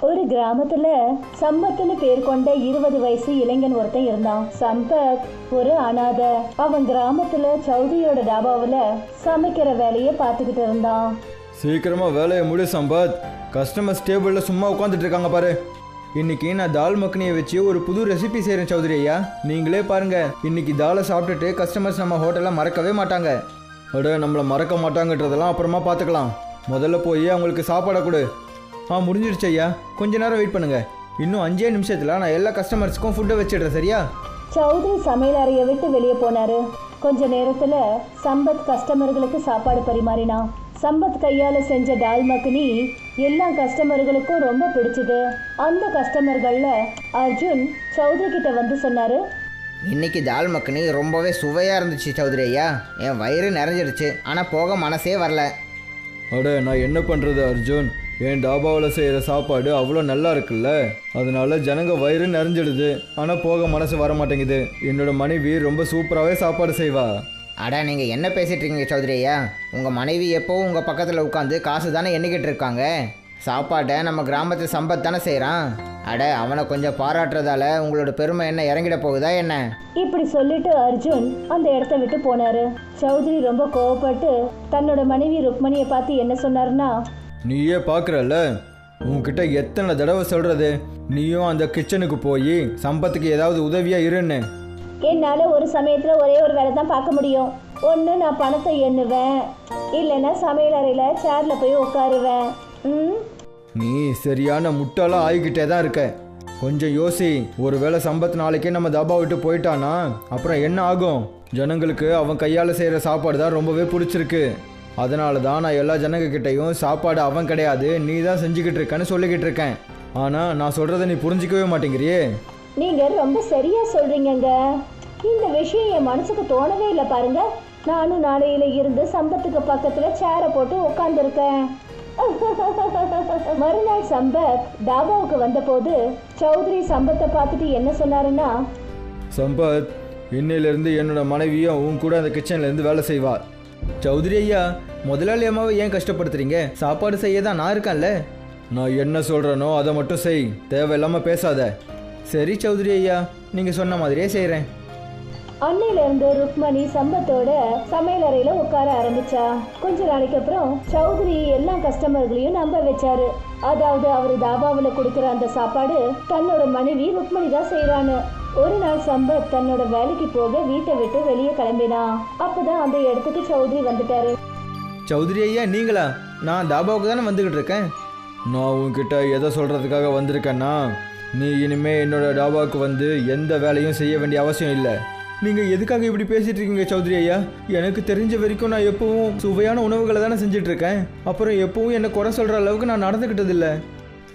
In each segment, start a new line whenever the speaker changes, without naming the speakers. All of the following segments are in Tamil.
ஒரு கிராமத்துல சம்பத்னு பேர் கொண்ட இருபது வயசு இளைஞன் ஒருத்தன் இருந்தான். சம்பத் ஒரு அனாதை. அவன் கிராமத்துல சௌதரியோட டாபாவில சமைக்கிற வேலையை பார்த்துக்கிட்டு இருந்தான்.
சீக்கிரமா வேலையை முடி சம்பத். கஸ்டமர்ஸ் டேபிளில் சும்மா உட்காந்துட்டு இருக்காங்க பாரு. இன்னைக்கு நான் தால் மக்னியை வச்சு ஒரு புது ரெசிபி செய்கிறேன் சௌதரி ஐயா. நீங்களே பாருங்க. இன்னைக்கு தாலை சாப்பிட்டுட்டு கஸ்டமர்ஸ் நம்ம ஹோட்டலில் மறக்கவே மாட்டாங்க. அட நம்மளை மறக்க மாட்டாங்கன்றதெல்லாம் அப்புறமா பார்த்துக்கலாம். முதல்ல போய் அவங்களுக்கு சாப்பாடை கொடு. ஆ முடிஞ்சிடுச்சு ஐயா. கொஞ்ச நேரம் வெயிட் பண்ணுங்க. இன்னும் அஞ்சே நிமிஷத்தில் நான் எல்லா கஸ்டமர்ஸ்க்கும் ஃபுட்டை வச்சிடுறேன் சரியா?
சௌத்ரி சமையல் அறையை விட்டு வெளியே போனாரு. கொஞ்ச நேரத்துல சம்பத் கஸ்டமர்களுக்கு சாப்பாடு பரிமாறினான். சம்பத் கையால செஞ்ச டால் மக்னி எல்லா கஸ்டமர்களுக்கும் ரொம்ப பிடிச்சது. அந்த கஸ்டமர்கள்ல அர்ஜுன் சௌத்ரி கிட்ட வந்து சொன்னாரு.
இன்னைக்கு தால் மக்கனி ரொம்பவே சுவையாக இருந்துச்சு சௌத்ரி ஐயா. என் வயிறு நிறைஞ்சிடுச்சு. ஆனால் போக மனசே வரல.
அட நான் என்ன பண்ணுறது அர்ஜுன்? என் டாபாவில் செய்கிற சாப்பாடு அவ்வளோ நல்லா இருக்குல்ல? அதனால ஜனங்க வயிறு நிறைஞ்சிடுது. ஆனால் போக மனசு வர மாட்டேங்குது என்னோட மனைவி ரொம்ப சூப்பராகவே சாப்பாடு செய்வா.
அட நீங்கள் என்ன பேசிட்டு இருக்கீங்க சௌத்ரி ஐயா? உங்கள் மனைவி எப்போவும் உங்கள் பக்கத்தில் உட்காந்து காசு தானே எண்ணிக்கிட்டு இருக்காங்க. சாப்பாட்டை நம்ம கிராமத்து சம்பத் தானே செய்கிறான் அட அவனை கொஞ்சம் பாராட்டுறதால உங்களோட பெருமை என்ன இறங்கிட போகுதா என்ன?
இப்படி சொல்லிட்டு அர்ஜுன் அந்த இடத்த விட்டு போனாரு. சௌத்ரி ரொம்ப கோவப்பட்டு தன்னோட மனைவி ருக்மணியை பார்த்து என்ன சொன்னாருன்னா
நீயே பார்க்குறல்ல? உன்கிட்ட எத்தனை தடவை சொல்கிறது நீயும் அந்த கிச்சனுக்கு போய் சம்பத்துக்கு ஏதாவது உதவியாக இருன்னு.
என்னால ஒரு சமயத்துல ஒரே ஒரு வேலை தான் பார்க்க முடியும். ஒன்று நான் பணத்தை எண்ணுவேன். இல்லைன்னா சமையல் அறையில சேர்ல போய் உட்காருவேன். ம்
நீ சரியான முட்டாளா ஆகிக்கிட்டே தான் இருக்க. கொஞ்சம் யோசி. ஒருவேளை சம்பத் நாளைக்கே நம்ம தாபா விட்டு போயிட்டானா? அப்புறம் என்ன ஆகும்? ஜனங்களுக்கு அவன் கையால் செய்கிற சாப்பாடு தான் ரொம்பவே பிடிச்சிருக்கு. அதனால தான் நான் எல்லா ஜனங்க கிட்டேயும் சாப்பாடு அவன் கிடையாது நீ தான் செஞ்சுக்கிட்டு இருக்கேன்னு சொல்லிக்கிட்டு இருக்கேன். ஆனால் நான் சொல்கிறத நீ புரிஞ்சிக்கவே மாட்டேங்கிறியே?
நீங்க ரொம்ப சரியா சொல்றீங்கங்க. இந்த விஷயம் என் மனசுக்கு தோணவே இல்லை பாருங்க. நானும் நாளையில இருந்து சம்பத்துக்கு பக்கத்துல சேரை போட்டு உட்காந்துருக்கேன் மறுநாள் சம்பத் டாபாவுக்கு வந்தபோது சௌத்ரி சம்பத்தை பார்த்துட்டு என்ன சொன்னாருன்னா
சம்பத் இன்னையிலேருந்து என்னோட மனைவியும் உன் கூட அந்த கிச்சன்லேருந்து வேலை செய்வா. சௌத்ரி ஐயா முதலாளி அம்மாவை ஏன் கஷ்டப்படுத்துறீங்க? சாப்பாடு செய்ய தான் நான் இருக்கேன்ல. நான் என்ன சொல்கிறேனோ அதை மட்டும் செய். தேவையில்லாமல் பேசாத. சரி சௌத்ரி ஐயா நீங்கள் சொன்ன மாதிரியே செய்கிறேன்
அன்னையில இருந்து ருக்மணி சம்பத்தோட சமையலறையில உட்கார ஆரம்பிச்சா. கொஞ்ச நாளைக்கு அப்புறம் சௌத்ரி எல்லா கஸ்டமர்களையும் நம்ப வச்சாரு. அதாவது அவர் தாபாவில் கொடுக்குற அந்த சாப்பாடு தன்னோட மனைவி ருக்மணி தான் செய்யறான்னு ஒரு நாள் சம்பத் தன்னோட வேலைக்கு போக வீட்டை விட்டு வெளியே கிளம்பினான் அப்பதான் அந்த இடத்துக்கு சௌத்ரி வந்துட்டாரு.
சௌத்ரி ஐயா நீங்களா? நான் தாபாவுக்கு தானே வந்துக்கிட்டு இருக்கேன். நான் உன்கிட்ட எதை சொல்கிறதுக்காக வந்திருக்கேன்னா நீ இனிமே என்னோட டாபாவுக்கு வந்து எந்த வேலையும் செய்ய வேண்டிய அவசியம் இல்லை. நீங்கள் எதுக்காக இப்படி பேசிட்டு இருக்கீங்க சௌத்ரி ஐயா? எனக்கு தெரிஞ்ச வரைக்கும் நான் எப்பவும் சுவையான உணவுகளை தானே செஞ்சுட்டு இருக்கேன். அப்புறம் எப்பவும் என்னை குறை சொல்கிற அளவுக்கு நான் நடந்துக்கிட்டதில்லை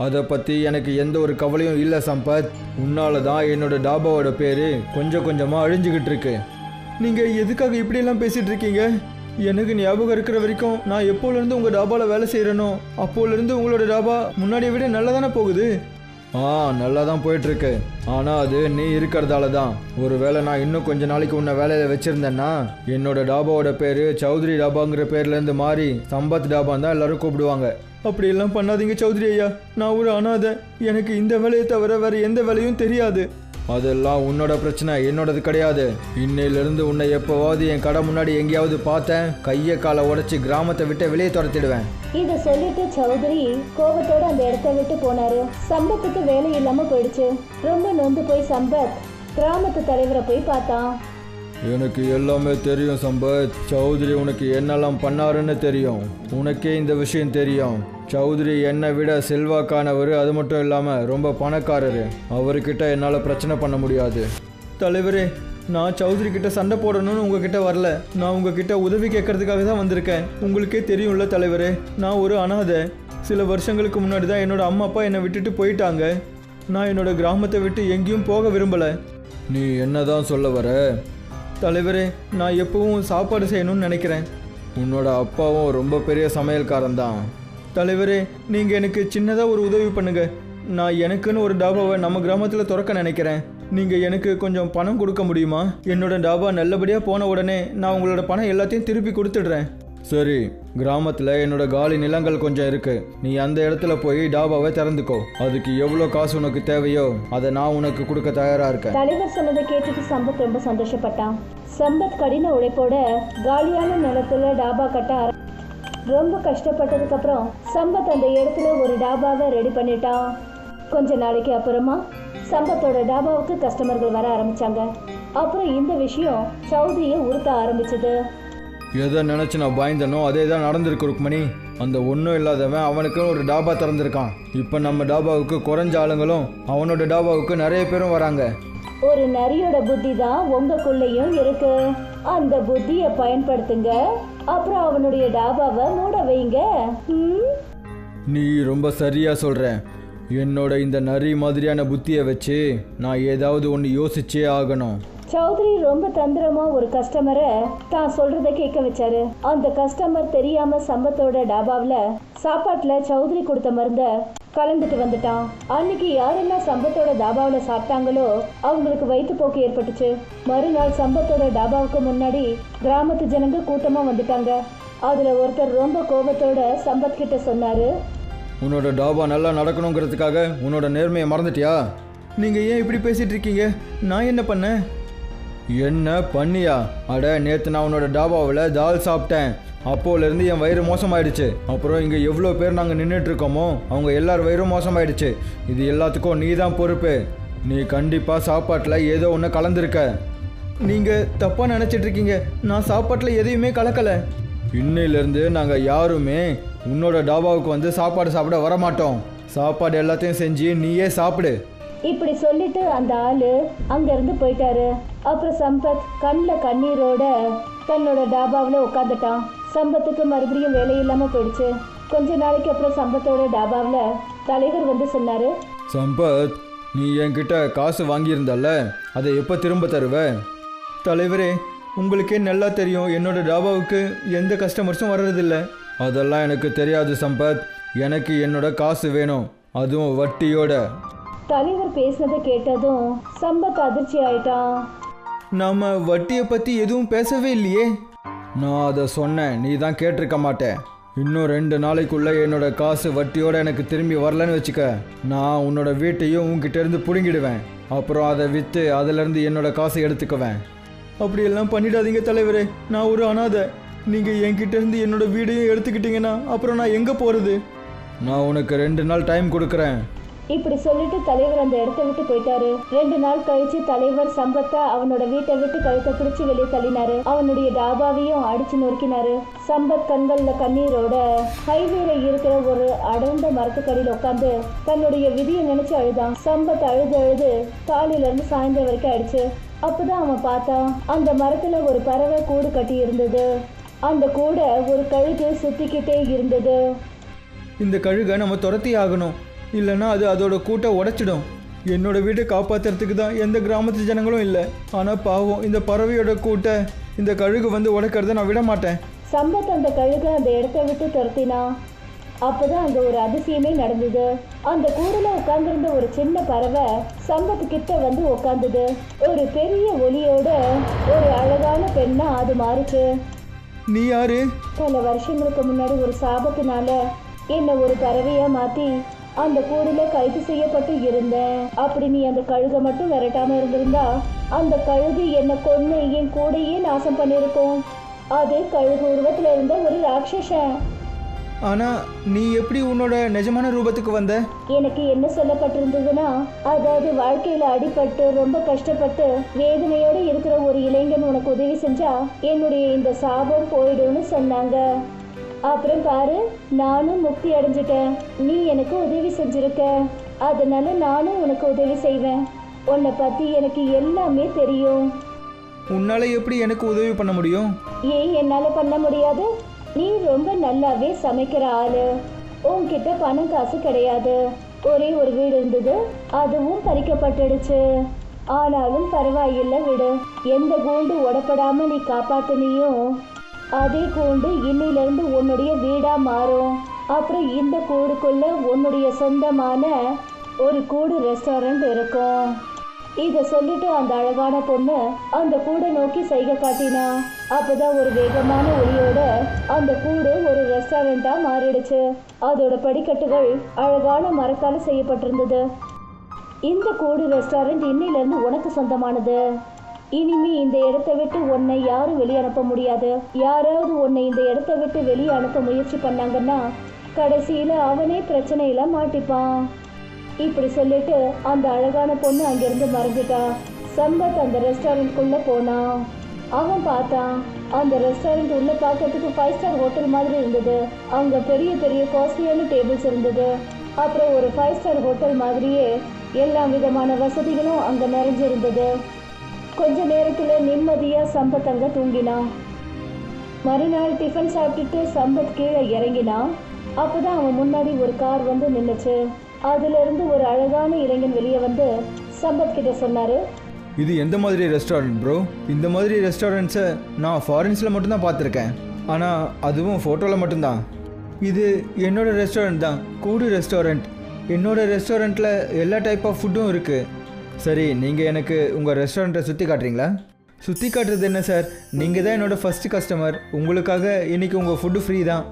அதை பற்றி எனக்கு எந்த ஒரு கவலையும் இல்லை சம்பத். உன்னால தான் என்னோட டாபாவோட பேர் கொஞ்சம் கொஞ்சமாக அழிஞ்சுக்கிட்டு இருக்கு. நீங்கள் எதுக்காக இப்படியெல்லாம் பேசிகிட்டு இருக்கீங்க? எனக்கு ஞாபகம் இருக்கிற வரைக்கும் நான் எப்போலேருந்து உங்கள் டாபாவில் வேலை செய்கிறேனோ அப்போலேருந்து உங்களோட டாபா முன்னாடியை விட நல்லா தானே போகுது? ஆ நல்லா தான் போயிட்டுருக்கு. ஆனால் அது நீ இருக்கிறதால தான் ஒரு வேளை நான் இன்னும் கொஞ்ச நாளைக்கு உன்னை வேலையில் வச்சுருந்தேன்னா என்னோட டாபாவோட பேர் சௌத்ரி டாபாங்கிற பேர்லேருந்து மாறி சம்பத் டாபான் தான் எல்லோரும் கூப்பிடுவாங்க. அப்படியெல்லாம் பண்ணாதீங்க சௌத்ரி ஐயா. நான் ஒரு அனாதை. எனக்கு இந்த வேலையை தவிர வேற எந்த வேலையும் தெரியாது. அதெல்லாம் உன்னோட பிரச்சனை என்னோடது கிடையாது. இன்னையிலிருந்து உன்னை எப்போவாவது என் கடை முன்னாடி எங்கேயாவது பார்த்தேன். கையை காலை உடைச்சி கிராமத்தை விட்டு வெளியே துரத்திடுவேன்.
இத சொல்லிட்டு சௌத்ரி கோபத்தோட அந்த இடத்த விட்டு போனாரு. சம்பத்துக்கு வேலை இல்லாம போயிடுச்சு. ரொம்ப நொந்து போய் சம்பத் கிராமத்து தலைவரை போய் பார்த்தான்.
எனக்கு எல்லாமே தெரியும் சம்பத். சௌத்ரி உனக்கு என்னெல்லாம் பண்ணாருன்னு தெரியும். உனக்கே இந்த விஷயம் தெரியும். சௌத்ரி என்னை விட செல்வாக்கானவர் அது மட்டும் இல்லாமல் ரொம்ப பணக்காரரு. அவர்கிட்ட என்னால் பிரச்சனை பண்ண முடியாது. தலைவரே நான் சௌத்ரி கிட்ட சண்டை போடணும்னு உங்ககிட்ட வரல. நான் உங்ககிட்ட உதவி கேட்கறதுக்காக தான் வந்திருக்கேன். உங்களுக்கே தெரியும்ல தலைவரே நான் ஒரு அனாதை. சில வருஷங்களுக்கு முன்னாடி தான் என்னோட அம்மா அப்பா என்னை விட்டுட்டு போயிட்டாங்க. நான் என்னோட கிராமத்தை விட்டு எங்கேயும் போக விரும்பலை. நீ என்னதான் சொல்ல வர? தலைவரே நான் எப்பவும் சாப்பாடு செய்யணும்னு நினைக்கிறேன். உன்னோட அப்பாவும் ரொம்ப பெரிய சமையல்காரன் தான். தலைவரே நீங்கள் எனக்கு சின்னதாக ஒரு உதவி பண்ணுங்க. நான் எனக்குன்னு ஒரு டாபாவை நம்ம கிராமத்தில் திறக்க நினைக்கிறேன். நீங்கள் எனக்கு கொஞ்சம் பணம் கொடுக்க முடியுமா? என்னோட டாபா நல்லபடியாக போன உடனே நான் உங்களோட பணம் எல்லாத்தையும் திருப்பி கொடுத்துடுறேன். சரி கிராமத்தில் என்னோட காலி நிலங்கள் கொஞ்சம் இருக்கு. நீ அந்த இடத்துல போய் டாபாவை திறந்துக்கோ. அதுக்கு எவ்வளோ காசு உனக்கு தேவையோ அதை நான் உனக்கு கொடுக்க தயாரா இருக்கேன்.
தலைவர் சொன்னதை கேட்டுட்டு சம்பத் ரொம்ப சந்தோஷப்பட்டான். சம்பத் கடின உழைப்போட காலியான நிலத்துல டாபா கட்ட ரொம்ப கஷ்டப்பட்டதுக்கு அப்புறம் சம்பத் அந்த இடத்துல ஒரு டாபாவை ரெடி பண்ணிட்டான். கொஞ்ச நாளைக்கு அப்புறமா சம்பத்தோட டாபாவுக்கு கஸ்டமர்கள் வர ஆரம்பிச்சாங்க. அப்புறம் இந்த விஷயம் சௌத்ரியை உறுத்த ஆரம்பிச்சது.
எதை நினச்சி நான் பயந்தனோ அதே தான் நடந்திருக்கு ருக்மணி. அந்த ஒன்றும் இல்லாதவன் அவனுக்கு ஒரு டாபா திறந்திருக்கான். இப்போ நம்ம டாபாவுக்கு குறைஞ்ச ஆளுங்களும் அவனோட டாபாவுக்கு நிறைய பேரும் வராங்க.
ஒரு நரியோட புத்தி தான் உங்களுக்குள்ளேயும் இருக்கு. அந்த புத்தியை பயன்படுத்துங்க. அப்புறம் அவனுடைய டாபாவை மூட வைங்க?
நீ ரொம்ப சரியா சொல்ற. என்னோட இந்த நரி மாதிரியான புத்தியை வச்சு நான் ஏதாவது ஒன்று யோசிச்சே ஆகணும்.
சௌத்ரி ரொம்ப தந்திரமா ஒரு கஸ்டமரை தான் சொல்றத கேட்க வச்சாரு. அந்த கஸ்டமர் தெரியாம சம்பத்தோட டாபாவில் சாப்பாட்டுல சௌத்ரி கொடுத்த மருந்த கலந்துட்டு வந்துட்டான். அன்னைக்கு யாரெல்லாம் சம்பத்தோட டாபாவில் சாப்பிட்டாங்களோ அவங்களுக்கு வயிற்றுப்போக்கு ஏற்பட்டுச்சு. மறுநாள் சம்பத்தோட டாபாவுக்கு முன்னாடி கிராமத்து ஜனங்க கூட்டமா வந்துட்டாங்க. அதுல ஒருத்தர் ரொம்ப கோபத்தோட சம்பத் கிட்ட சொன்னாரு
உன்னோட டாபா நல்லா நடக்கணுங்கிறதுக்காக உன்னோட நேர்மையை மறந்துட்டியா? நீங்கள் ஏன் இப்படி பேசிட்டு இருக்கீங்க? நான் என்ன பண்ணேன்? என்ன பண்ணியா? அட நேற்று நான் உன்னோட டாபாவில் தால் சாப்பிட்டேன். அப்போலேருந்து என் வயிறு மோசமாயிடுச்சு. அப்புறம் இங்கே எவ்வளோ பேர் நாங்கள் நின்றுட்டு இருக்கோமோ அவங்க எல்லார் வயிறும் மோசமாயிடுச்சு. இது எல்லாத்துக்கும் நீ தான் பொறுப்பு. நீ கண்டிப்பாக சாப்பாட்டில் ஏதோ ஒன்று கலந்துருக்க. நீங்கள் தப்பாக நினச்சிட்ருக்கீங்க. நான் சாப்பாட்டில் எதையுமே கலக்கலை. இன்னையிலேருந்து நாங்கள் யாருமே உன்னோட டாபாவுக்கு வந்து சாப்பாடு சாப்பிட வர மாட்டோம் சாப்பாடு எல்லாத்தையும் செஞ்சு நீயே சாப்பிடு.
இப்படி சொல்லிட்டு அந்த ஆளு அங்கிருந்து போயிட்டாரு. அப்புறம் சம்பத் கண்ணில் கண்ணீரோட தன்னோட டாபாவில் உட்காந்துட்டான் சம்பத்துக்கு மறுபடியும் வேலை இல்லாமல் போயிடுச்சு. கொஞ்ச நாளைக்கு அப்புறம் சம்பத்தோட டாபாவில் தலைவர் வந்து சொன்னாரு.
சம்பத் நீ என்கிட்ட காசு வாங்கியிருந்தல்ல? அதை எப்போ திரும்ப தருவ? தலைவரே உங்களுக்கே நல்லா தெரியும். என்னோட டாபாவுக்கு எந்த கஸ்டமர்ஸும் வர்றதில்ல. அதெல்லாம் எனக்கு தெரியாது சம்பத். எனக்கு என்னோட காசு வேணும். அதுவும் வட்டியோட.
தலைவர் பேசினதை கேட்டதும் சம்பத் அதிர்ச்சி ஆயிட்டான்.
நாம வட்டியை பற்றி எதுவும் பேசவே இல்லையே. நான் அதை சொன்னேன் நீ தான் கேட்டிருக்க மாட்டேன் இன்னும் ரெண்டு நாளைக்குள்ள என்னோட காசு வட்டியோட எனக்கு திரும்பி வரலன்னு வச்சுக்க. நான் உன்னோட வீட்டையும் உன்கிட்ட இருந்து பிடுங்கிடுவேன். அப்புறம் அதை விற்று அதிலிருந்து என்னோட காசை எடுத்துக்குவேன். அப்படியெல்லாம் பண்ணிடாதீங்க தலைவரே நான் ஒரு அனாதை. நீங்கள் என்கிட்ட இருந்து என்னோட வீடையும் எடுத்துக்கிட்டீங்கன்னா அப்புறம் நான் எங்கே போகிறது நான் உனக்கு ரெண்டு நாள் டைம் கொடுக்குறேன்.
இப்படி சொல்லிட்டு தலைவர் அந்த இடத்த விட்டு போயிட்டாரு. ரெண்டு நாள் கழிச்சு தலைவர் சம்பத்தை அவனோட வீட்டை விட்டு கழுத்தை பிடிச்சு வெளியே தள்ளினாரு. அவனுடைய டாபாவையும் அடிச்சு நொறுக்கினாரு. சம்பத் கண்கள்ல கண்ணீரோட ஹைவேல இருக்கிற ஒரு அடர்ந்த மரத்துக்கடியில் உட்காந்து தன்னுடைய விதியை நினைச்சு அழுதான். சம்பத் அழுது அழுது காலையில இருந்து சாயந்தரம் வரைக்கும் ஆயிடுச்சு அப்பதான் அவன் பார்த்தான் அந்த மரத்துல ஒரு பறவை கூடு கட்டி இருந்தது. அந்த கூடை ஒரு கழுகு சுத்திக்கிட்டே இருந்தது.
இந்த கழுகை நம்ம துரத்தி ஆகணும். இல்லைன்னா அது அதோட கூட்டை உடைச்சிடும். என்னோட வீட்டை காப்பாத்துறதுக்கு தான் எந்த கிராமத்து ஜனங்களும் இல்லை. ஆனால் பாவம் இந்த பறவையோட கூட்டை இந்த கழுகு வந்து உடைக்கிறத நான் விட மாட்டேன்.
சம்பத் அந்த கழுகு அந்த இடத்த விட்டு துரத்தினான் அப்பதான் அங்க ஒரு அதிசயமே நடந்தது. அந்த கூடுல உட்கார்ந்திருந்த ஒரு சின்ன பறவை சம்பத் கிட்ட வந்து உட்கார்ந்தது. ஒரு பெரிய ஒலியோட ஒரு அழகான பெண்ணா அது மாறுச்சு.
நீ யாரு?
பல வருஷங்களுக்கு முன்னாடி ஒரு சாபத்தினால என்னை ஒரு பறவையா மாத்தி அந்த கூடுல கைது செய்யப்பட்டு இருந்தேன். அப்படி நீ அந்த கழுகை மட்டும் விரட்டாம இருந்திருந்தா அந்த கழுகு என்னை கொன்னு என் கூடையே நாசம் பண்ணியிருக்கும். அது கழுகு உருவத்துல இருந்த ஒரு ராட்சசன்.
ஆனால் நீ எப்படி உன்னோட நிஜமான ரூபத்துக்கு வந்த?
எனக்கு என்ன சொல்லப்பட்டிருந்ததுன்னா அதாவது வாழ்க்கையில அடிபட்டு ரொம்ப கஷ்டப்பட்டு வேதனையோட இருக்கிற ஒரு இளைஞன் உனக்கு உதவி செஞ்சா என்னுடைய இந்த சாபம் போயிடும்னு சொன்னாங்க. அப்புறம் பாரு நானும் முக்தி அடைஞ்சிட்டேன். நீ எனக்கு உதவி செஞ்சிருக்க. அதனால நானும் உனக்கு உதவி செய்வேன். உன்னை பத்தி எனக்கு எல்லாமே தெரியும்.
உன்னால எப்படி எனக்கு உதவி பண்ண முடியும்?
ஏன் என்னால பண்ண முடியாது? நீ ரொம்ப நல்லாவே சமைக்கிற ஆளு. உன்கிட்ட பணம் காசு கிடையாது. ஒரே ஒரு வீடு இருந்தது அதுவும் பறிக்கப்பட்டுடுச்சு. ஆனாலும் பரவாயில்லை விடு. எந்த கூண்டு உடப்படாம நீ காப்பாத்துனியும். அதே கூண்டு இன்னிலிருந்து உன்னுடைய வீடா மாறும். அப்புறம் இந்த கூடுக்குள்ள உன்னுடைய சொந்தமான ஒரு கூடு ரெஸ்டாரண்ட் இருக்கும். இத சொல்லிட்டு அந்த அழகான பொண்ணு அந்த கூடை நோக்கி சைகை காட்டினா. அப்பதான் ஒரு வேகமான ஒளியோட அந்த கூடு ஒரு ரெஸ்டாரண்டா மாறிடுச்சு. அதோட படிக்கட்டுகள் அழகான மரத்தால செய்யப்பட்டிருந்தது. இந்த கூடு ரெஸ்டாரண்ட் இன்னிலிருந்து உனக்கு சொந்தமானது. இனிமே இந்த இடத்தை விட்டு உன்னை யாரும் வெளியே அனுப்ப முடியாது. யாராவது உன்னை இந்த இடத்தை விட்டு வெளியே அனுப்ப முயற்சி பண்ணாங்கன்னா கடைசியில அவனே பிரச்சனையில மாட்டிப்பான். இப்படி சொல்லிட்டு அந்த அழகான பொண்ணு அங்கிருந்து மறைஞ்சிட்டா. சம்பத் அந்த ரெஸ்டாரண்ட்குள்ள போனான் அவன் பார்த்தான் அந்த ரெஸ்டாரண்ட் உள்ள பார்க்கறதுக்கு ஃபைவ் ஸ்டார் ஹோட்டல் மாதிரி இருந்தது. அங்க பெரிய பெரிய காஸ்ட்லியான டேபிள்ஸ் இருந்தது. அப்புறம் ஒரு ஃபைவ் ஸ்டார் ஹோட்டல் மாதிரியே எல்லா விதமான வசதிகளும் அங்க நிறைஞ்சிருந்தது. கொஞ்ச நேரத்துல நிம்மதியா சம்பத் அங்க தூங்கினான் மறுநாள் டிஃபன் சாப்பிட்டுட்டு சம்பத் கீழே இறங்கினான் அப்பதான் அவன் முன்னாடி ஒரு கார் வந்து நின்னுச்சு. அதுல இருந்து ஒரு அழகான இளைஞன் வெளியே வந்து சம்பத் கிட்ட சொன்னாரு
இது எந்த மாதிரி ரெஸ்டாரண்ட் ப்ரோ இந்த மாதிரி ரெஸ்டாரண்ட்ஸை நான் ஃபாரின்ஸில் மட்டும்தான் பார்த்துருக்கேன். ஆனால் அதுவும் ஃபோட்டோவில் மட்டும்தான். இது என்னோட ரெஸ்டாரண்ட் தான். கூடு ரெஸ்டாரண்ட் என்னோட ரெஸ்டாரண்ட்டில் எல்லா டைப் ஆஃப் ஃபுட்டும் இருக்குது சரி நீங்கள் எனக்கு உங்கள் ரெஸ்டாரண்ட்டை சுற்றி காட்டுறீங்களா? சுற்றி காட்டுறது என்ன சார்? நீங்கள் தான் என்னோட ஃபஸ்ட்டு கஸ்டமர் உங்களுக்காக இன்னைக்கு உங்கள் ஃபுட்டு ஃப்ரீ தான்.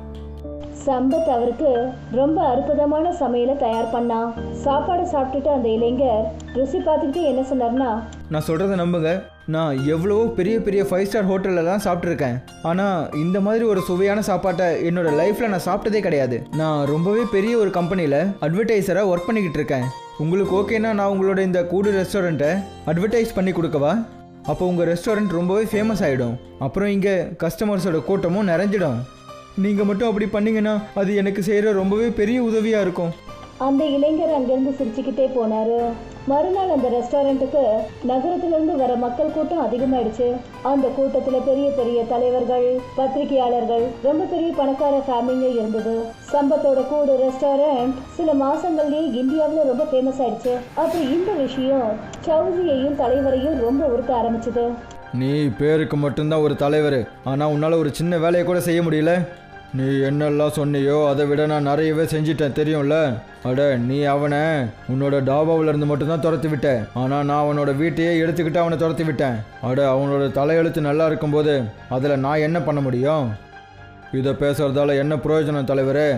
சம்பத் அவருக்கு ரொம்ப அற்புதமான சமையலை தயார் பண்ணான் சாப்பாடு சாப்பிட்டுட்டு அந்த இளைஞர் ருசி பார்த்துக்கிட்டு என்ன சொன்னார்னா
நான் சொல்கிறத நம்புங்க. நான் எவ்வளோ பெரிய பெரிய ஃபைவ் ஸ்டார் ஹோட்டல்லலாம் சாப்பிட்ருக்கேன் ஆனால் இந்த மாதிரி ஒரு சுவையான சாப்பாட்டை என்னோட லைஃப்பில் நான் சாப்பிட்டதே கிடையாது. நான் ரொம்பவே பெரிய ஒரு கம்பெனியில் அட்வர்டைஸராக ஒர்க் பண்ணிக்கிட்டு இருக்கேன் உங்களுக்கு ஓகேனா நான் உங்களோட இந்த கூடு ரெஸ்டாரண்ட்டை அட்வர்டைஸ் பண்ணி கொடுக்கவா? அப்போ உங்கள் ரெஸ்டாரண்ட் ரொம்பவே ஃபேமஸ் ஆகிடும் அப்புறம் இங்கே கஸ்டமர்ஸோட கூட்டமும் நிறைஞ்சிடும். நீங்கள் மட்டும் அப்படி பண்ணீங்கன்னா அது எனக்கு செய்கிற ரொம்பவே பெரிய உதவியாக இருக்கும்.
அந்த இளைஞர் அங்கேருந்து சிரிச்சுக்கிட்டே போனார். மறுநாள் அந்த ரெஸ்டாரண்ட்டுக்கு நகரத்திலிருந்து வர மக்கள் கூட்டம் அதிகமாயிடுச்சு. அந்த கூட்டத்துல பெரிய பெரிய தலைவர்கள் பத்திரிகையாளர்கள் ரொம்ப பெரிய பணக்கார ஃபேமிலிங்க இருந்தது. சம்பத்தோட கூடு ரெஸ்டாரண்ட் சில மாசங்கள்லயே இந்தியாவில் ரொம்ப ஃபேமஸ் ஆயிடுச்சு. அப்புறம் இந்த விஷயம் சௌதியையும் தலைவரையும் ரொம்ப உறுத்த ஆரம்பிச்சது.
நீ பேருக்கு மட்டும்தான் ஒரு தலைவர். ஆனால் உன்னால் ஒரு சின்ன வேலையை கூட செய்ய முடியல. நீ என்னெல்லாம் சொன்னியோ அதை விட நான் நிறையவே செஞ்சிட்டேன் தெரியும்ல? அட நீ அவனை உன்னோட டாபாவில் இருந்து மட்டும்தான் துரத்தி விட்ட. ஆனால் நான் அவனோட வீட்டையே எடுத்துக்கிட்டு அவனை துரத்தி விட்டேன். அட அவனோட தலையெழுத்து நல்லா இருக்கும்போது அதில் நான் என்ன பண்ண முடியும்? இதை பேசுறதால என்ன பிரயோஜனம் தலைவரே?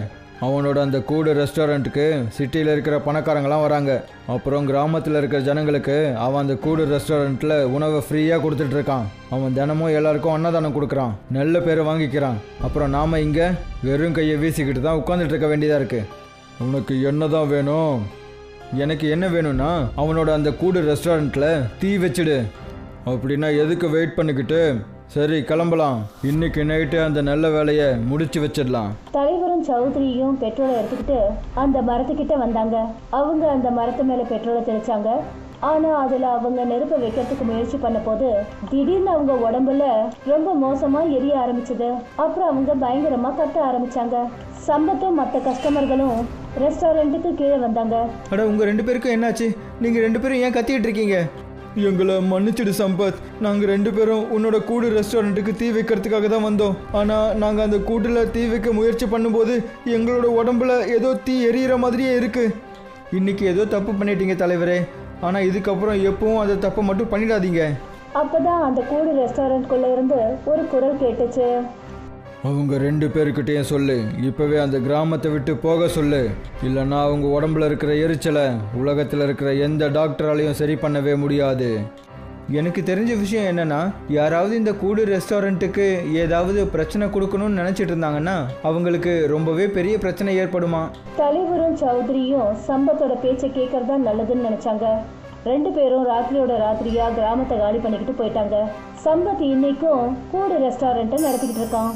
அவனோட அந்த கூடு ரெஸ்டாரண்ட்டுக்கு சிட்டியில் இருக்கிற பணக்காரங்களாம் வராங்க. அப்புறம் கிராமத்தில் இருக்கிற ஜனங்களுக்கு அவன் அந்த கூடு ரெஸ்டாரண்ட்டில் உணவை ஃப்ரீயாக கொடுத்துட்ருக்கான் அவன் தினமும் எல்லாருக்கும் அன்னதானம் கொடுக்குறான். நல்ல பேரை வாங்கிக்கிறான். அப்புறம் நாம் இங்கே வெறும் கையை வீசிக்கிட்டு தான் உட்காந்துட்டு இருக்க வேண்டியதாக இருக்குது உனக்கு என்ன தான் வேணும்? எனக்கு என்ன வேணும்னா அவனோட அந்த கூடு ரெஸ்டாரண்ட்டில் தீ வச்சுடு. அப்படின்னா எதுக்கு வெயிட் பண்ணிக்கிட்டு சரி கிளம்பலாம். இன்னைக்கு நைட்டு அந்த நல்ல வேலையை முடிச்சு வச்சிடலாம்.
தலைவரும் சௌத்ரியும் பெட்ரோலை எடுத்துக்கிட்டு அந்த மரத்துக்கிட்ட வந்தாங்க. அவங்க அந்த மரத்து மேல பெட்ரோலை தெளிச்சாங்க. ஆனா அதுல அவங்க நெருப்பை வைக்கிறதுக்கு முயற்சி பண்ண போது திடீர்னு அவங்க உடம்புல ரொம்ப மோசமா எரிய ஆரம்பிச்சது. அப்புறம் அவங்க பயங்கரமா கத்த ஆரம்பிச்சாங்க. சம்பத்தும் மற்ற கஸ்டமர்களும் ரெஸ்டாரண்ட்டுக்கு கீழே வந்தாங்க.
அட உங்கள் ரெண்டு பேருக்கும் என்னாச்சு? நீங்கள் ரெண்டு பேரும் ஏன் கத்திட்டு இருக்கீங்க? எங்களை மன்னிச்சிடு சம்பத். நாங்கள் ரெண்டு பேரும் உன்னோட கூடு ரெஸ்டாரண்ட்டுக்கு தீ வைக்கிறதுக்காக தான் வந்தோம். ஆனால் நாங்கள் அந்த கூட்டில் தீ வைக்க முயற்சி பண்ணும்போது எங்களோட உடம்புல ஏதோ தீ எரியிற மாதிரியே இருக்கு. இன்னைக்கு ஏதோ தப்பு பண்ணிட்டீங்க தலைவரே. ஆனால் இதுக்கப்புறம் எப்பவும் அந்த தப்பு மட்டும் பண்ணிடாதீங்க.
அப்பதான் அந்த கூடு ரெஸ்டாரண்ட்குள்ள இருந்து ஒரு குரல் கேட்டுச்சு.
அவங்க ரெண்டு பேர்கிட்டையும் சொல்லு. இப்போவே அந்த கிராமத்தை விட்டு போக சொல்லு. இல்லைன்னா அவங்க உடம்புல இருக்கிற எரிச்சலை உலகத்தில் இருக்கிற எந்த டாக்டராலையும் சரி பண்ணவே முடியாது. எனக்கு தெரிஞ்ச விஷயம் என்னன்னா யாராவது இந்த கூடு ரெஸ்டாரண்ட்டுக்கு ஏதாவது பிரச்சனை கொடுக்கணும்னு நினைச்சிட்டு இருந்தாங்கன்னா அவங்களுக்கு ரொம்பவே பெரிய பிரச்சனை ஏற்படுமா?
தலைவரும் சௌத்ரியும் சம்பத்தோட பேச்சை கேட்கறதா நல்லதுன்னு நினைச்சாங்க. ரெண்டு பேரும் ராத்திரியோட ராத்திரியா கிராமத்தை காலி பண்ணிக்கிட்டு போயிட்டாங்க. சம்பத் இன்னைக்கும் கூடு ரெஸ்டாரண்ட்டை நடத்திக்கிட்டு இருக்கான்.